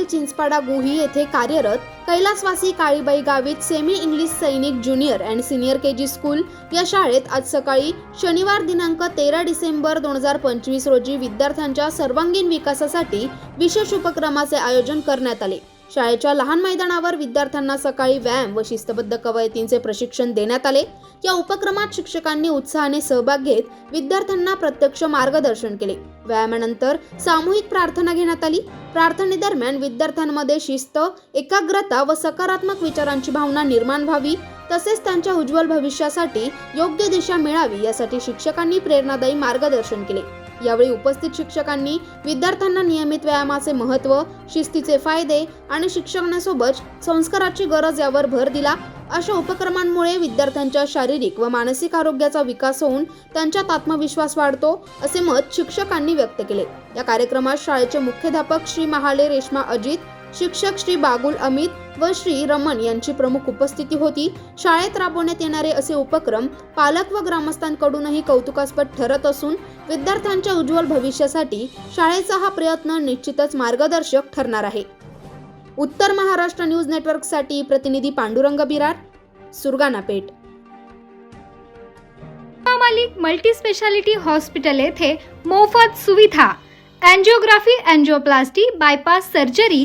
चिंचपाडा गुही येथे कार्यरत कैलासवासी काळीबाई गावित सेमी इंग्लिश सैनिक junior and senior K G school या शाळेत आज सकाळी शनिवार दिनांक तेरा डिसेंबर दोन हजार पंचवीस रोजी विद्यार्थ्यांच्या सर्वांगीण विकासासाठी विशेष उपक्रमाचे आयोजन करण्यात आले. शाळेच्या लहान मैदानावर विद्यार्थ्यांना सकाळी व्यायाम व शिस्तबद्ध कवायतींचे प्रशिक्षण देण्यात आले. या उपक्रमात शिक्षकांनी उत्साहाने सहभाग घेत विद्यार्थ्यांना प्रत्यक्ष मार्गदर्शन केले. व्यायामानंतर सामूहिक प्रार्थना घेण्यात आली. प्रार्थनेदरम्यान विद्यार्थ्यांमध्ये शिस्त एकाग्रता व सकारात्मक विचारांची भावना निर्माण व्हावी तसेच त्यांच्या उज्ज्वल भविष्यासाठी योग्य दिशा मिळावी यासाठी शिक्षकांनी प्रेरणादायी मार्गदर्शन केले. यावेळी उपस्थित शिक्षकांनी विद्यार्थ्यांना नियमित व्यायामाचे महत्त्व शिस्तीचे फायदे आणि शिक्षणासोबत संस्काराची गरज यावर भर दिला. अशा उपक्रमांमुळे विद्यार्थ्यांच्या शारीरिक व मानसिक आरोग्याचा विकास होऊन त्यांच्यात आत्मविश्वास वाढतो असे मत शिक्षकांनी व्यक्त केले. या कार्यक्रमात शाळेचे मुख्याध्यापक श्री महाले रेश्मा अजित शिक्षक श्री बागुल अमित व श्री रमण यांची प्रमुख उपस्थिती होती. शाळेत राबवण्यात येणारे असे उपक्रम पालक व ग्रामस्थांकडूनही कौतुकास्पद ठरत असून विद्यार्थ्यांच्या उज्ज्वल भविष्यासाठी शाळेचा हा प्रयत्न निश्चितच मार्गदर्शक ठरणार आहे. उत्तर महाराष्ट्र न्यूज नेटवर्कसाठी प्रतिनिधी पांडुरंग बिरार सुरगाणा पेठ. मालिक मल्टी स्पेशालिटी हॉस्पिटल येथे मोफत सुविधा अँजिओग्राफी अँजिओप्लास्टी बायपास सर्जरी